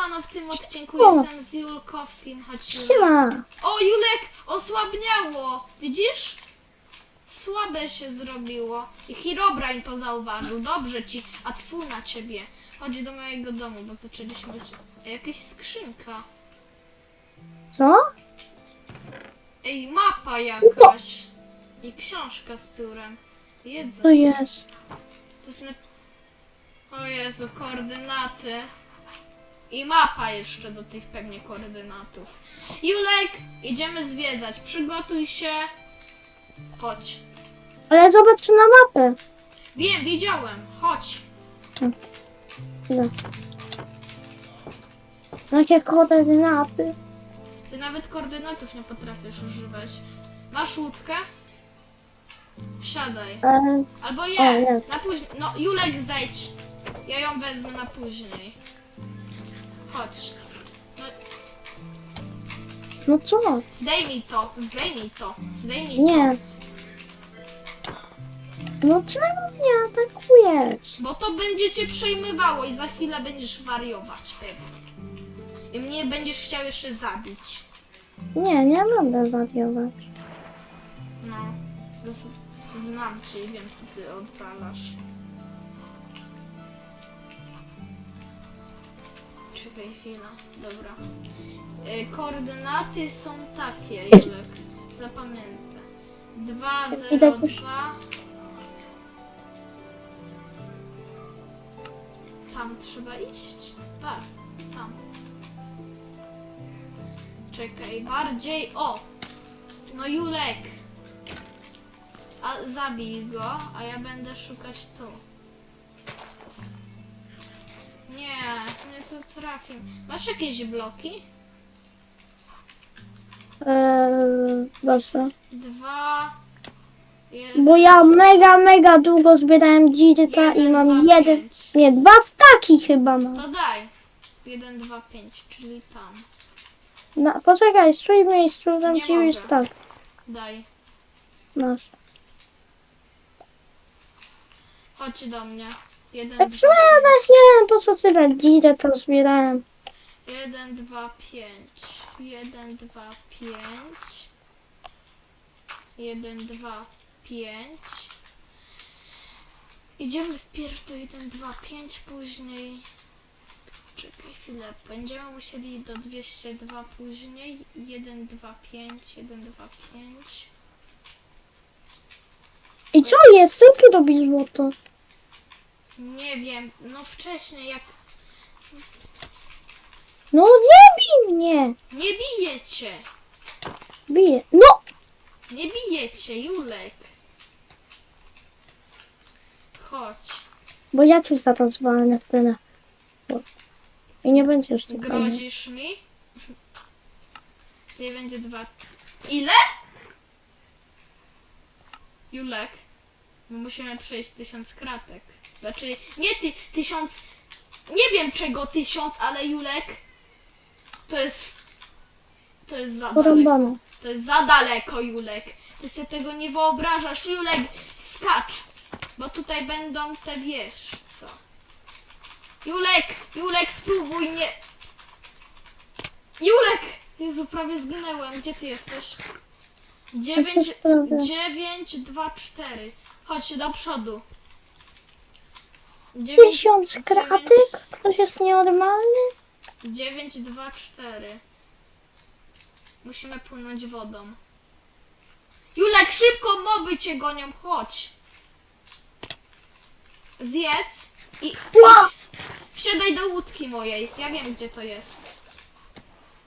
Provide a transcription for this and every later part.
Siemano, w tym odcinku jestem z Julkowskim, Julek. Siema. O, Julek, osłabniało, widzisz? Słabe się zrobiło. I Herobrine to zauważył, dobrze ci, a tfu na ciebie. Chodź do mojego domu, bo zaczęliśmy... Ej, Jakaś skrzynka. Co? Ej, mapa jakaś. I książka z piórem. Jedzę. To jest. To jest na... O Jezu, koordynaty. I mapa jeszcze do tych pewnie koordynatów. Julek, idziemy zwiedzać. Przygotuj się. Chodź. Ale zobacz na mapę. Wiem, wiedziałem. Chodź. No. Jakie koordynaty? Ty nawet koordynatów nie potrafisz używać. Masz łódkę? Wsiadaj. E, Albo O, nie, na później. No, Julek, zejdź. Ja ją wezmę na później. Chodź. No, no co? zdejmij to, zdejmij to, zdejmij to. Nie. No czemu mnie atakujesz? Bo to będzie cię przejmowało i za chwilę będziesz wariować pewnie. I mnie będziesz chciał jeszcze zabić. Nie, nie będę wariować. No. Z, znam cię i wiem co ty odwalasz. Czekaj chwila. Dobra. Y, koordynaty są takie, Julek. Zapamiętaj. 2, 0, Widać już. 2. Tam trzeba iść? Tak, tam. Czekaj, bardziej. O! No Julek! A zabij go, a ja będę szukać tu. Nie, to trafię. Masz jakieś bloki? Eee, proszę. Dwa. Jeden, Bo ja mega, mega długo zbierałem dziryta i mam dwa, jeden, pięć. nie, dwa ptaki chyba mam. To daj. Jeden, dwa, pięć, czyli tam. Na, poczekaj, stój w miejscu, dam Nie ci już mogę. tak. Daj. Masz. Chodź do mnie. Jeden, dwa, sprzedać, nie wiem po co tyle dziryta zbierałem. jeden, dwa, pięć. Jeden, dwa, pięć. Jeden, dwa, pięć. Idziemy wpierw do 1, 2, 5, później. Czekaj chwilę. Będziemy musieli do 202 później. 1, 2, 5, 1, 2, 5. I co jest? Tu robi złoto? Nie wiem, no wcześniej jak. No nie bij mnie! Nie bijecie! Bije. No! Nie bijecie, Julek! Chodź. Bo ja walnę w tyle. Bo- I nie będzie już tego. Grozisz mi? Gdzie będzie dwa. Ile? Julek. My musimy przejść tysiąc kratek. Znaczy, nie ty, tysiąc. Nie wiem czego tysiąc, ale Julek. To jest. To jest za daleko. Porąbane. To jest za daleko, Julek. Ty sobie tego nie wyobrażasz. Julek, skacz. Bo tutaj będą te wiesz co. Julek, Julek, spróbuj nie. Julek! Jezu, prawie zginęłem. Gdzie ty jesteś? 9, też prawda. 9, 2, 4. Chodź do przodu. 9, Tysiąc kratek? Ktoś jest nienormalny? 9, 2, 4. Musimy płynąć wodą. Julek, szybko moby cię gonią, chodź. Zjedz i Ła! wsiadaj do łódki mojej. Ja wiem, gdzie to jest.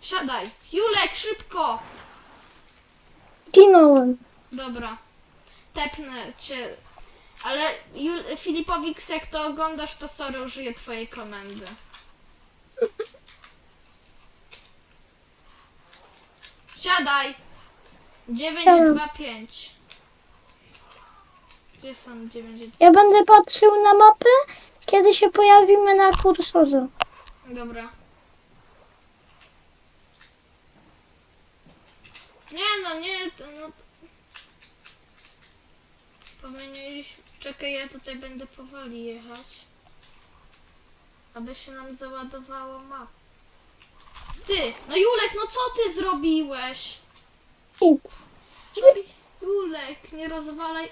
Wsiadaj. Julek, szybko. Ginąłem. Dobra. Tepnę cię. Ale Jul Filipowi jak to oglądasz, to sorry, użyję twojej komendy. Siadaj! 9, Siadam. 2, 5. Gdzie są 9, Ja będę patrzył na mapę, kiedy się pojawimy na kursorze. Dobra. Nie no, nie, to no... Czekaj, ja tutaj będę powoli jechać. Aby się nam załadowało map. Ty, no Julek, no co ty zrobiłeś? Nic. Julek, nie rozwalaj.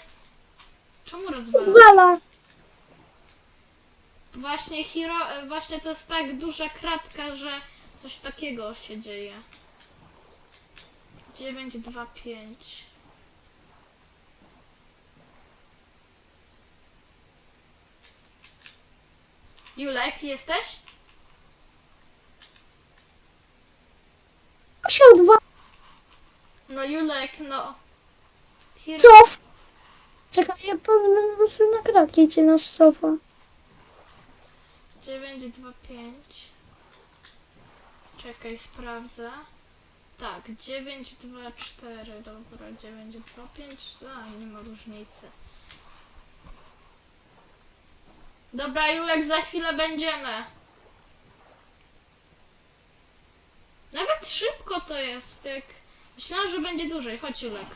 Czemu rozwalasz? Zwala. Właśnie hero, e, właśnie to jest tak duża kratka, że coś takiego się dzieje. 9, 2, 5. Julek, jesteś? się odwa... No Julek, no. Hero... Cof. Czekaj, ja będę po prostu na kratki cię na sofa. 9, 2, 5. Czekaj, sprawdzę. Tak, 9, 2, 4. Dobra, 9, 2, 5. A, nie ma różnicy. Dobra, Julek, za chwilę będziemy. Nawet szybko to jest, jak... Myślałam, że będzie dłużej. Chodź, Julek.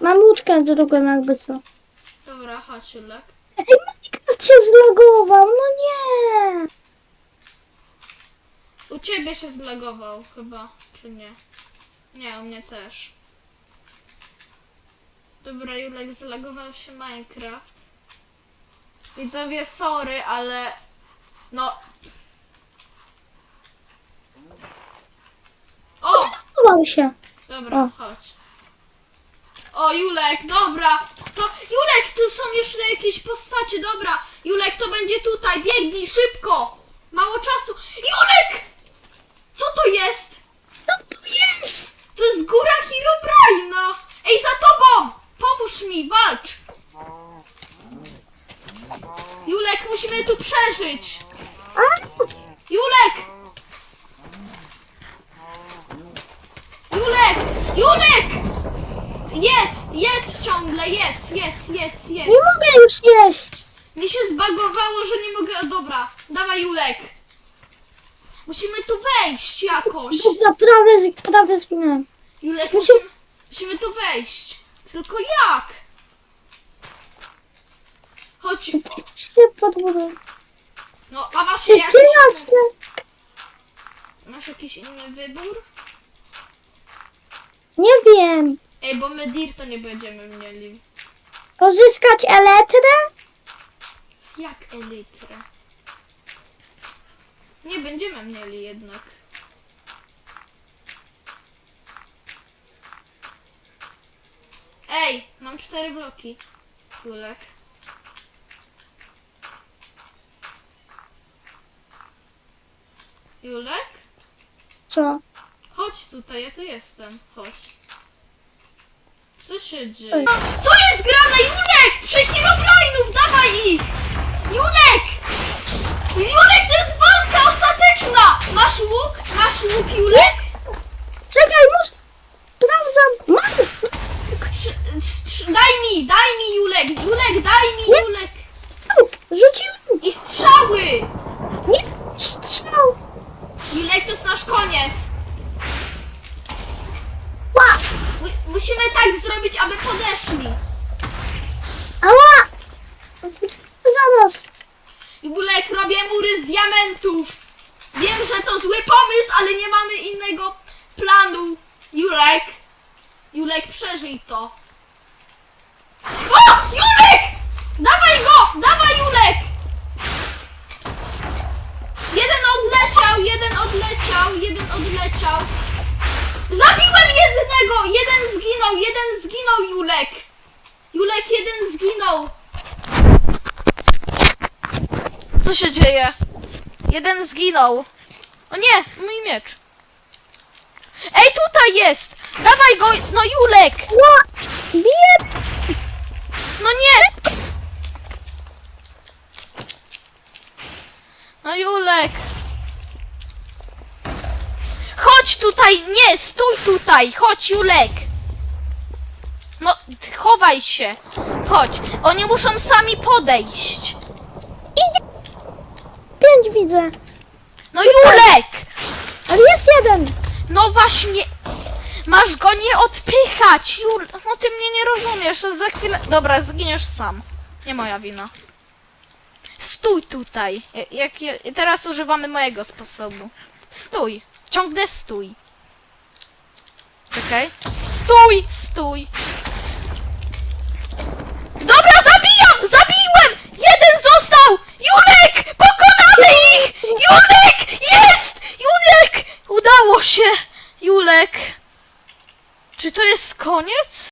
Mam łódkę drugą jakby co. Dobra, chodź, Julek. Ej, Minecraft się zlogował, no nie. U ciebie się zlagował chyba, czy nie? Nie, u mnie też. Dobra, Julek, zlagował się Minecraft. Widzowie, sorry, ale... No... O! Zlogował się. Dobra, O. chodź. O, Julek, dobra. To, Julek, tu są jeszcze jakieś postacie, dobra. Julek, to będzie tutaj, biegnij, szybko. Mało czasu. Julek! Co to jest? Co to jest? To jest góra Herobrine'a! Ej, za tobą! Pomóż mi, walcz! Julek, musimy tu przeżyć! Julek! Julek! Julek! Jedz, jedz ciągle, jedz, jedz, jedz, jedz. nie mogę już jeść. Mi się zbagowało, że nie mogę... Dobra, dawaj Julek. Musimy tu wejść jakoś. Dobra, prawie, prawie zginąłem. Julek, musimy, musimy tu wejść. Tylko jak? Chodź. Czy ty chcesz się podbudować? No, a masz Czy jakiś, się... masz jakiś inny wybór? Nie wiem. Ej, bo my Dirta nie będziemy mieli. Pozyskać eletrę? Jak elitrę? Nie będziemy mieli jednak. Ej, mam cztery bloki. Julek. Julek? Co? Chodź tutaj, ja tu jestem. Chodź. Co się dzieje? Ej. Co jest grane? Julek! Trzech Herobrine'ów! Dawaj ich! Julek! Julek, to jest walka ostateczna! Masz łuk? Masz łuk, Julek? Czekaj, może... Sprawdzam. Mam! Strz- strz- daj mi, daj mi Julek! Julek, daj mi. Julek! Rzuciłem. I strzały! Nie, strzał. Koniec! Ła! Mu- musimy tak zrobić, aby podeszli. Ała! Zaraz. Julek, robię mury z diamentów. Wiem, że to zły pomysł, ale nie mamy innego planu. Julek! Julek, przeżyj to. O! Julek! Dawaj go! Dawaj, Julek! Jeden odleciał, jeden odleciał, jeden odleciał. Zabiłem jednego! Jeden zginął, jeden zginął, Julek! Julek, jeden zginął. Co się dzieje? Jeden zginął. O nie, mój miecz. Ej, tutaj jest! Dawaj go, no Julek! Bije! No nie! No Julek! Chodź tutaj! Nie, stój tutaj! Chodź Julek! No, chowaj się! Chodź! Oni muszą sami podejść! Idzie! Pięć widzę. No Julek! Ale jest jeden. No właśnie! Masz go nie odpychać! Jul... No ty mnie nie rozumiesz, za chwilę... Dobra, zginiesz sam. Nie moja wina. Stój tutaj. Ja- Jak ja... Teraz używamy mojego sposobu. Stój! Ciągle stój! Czekaj. Stój! Stój! Dobra, zabijam! Zabiłem! Jeden został! Junek! Pokonamy ich! Junek! Jest! Junek! Udało się! Julek! Czy to jest koniec?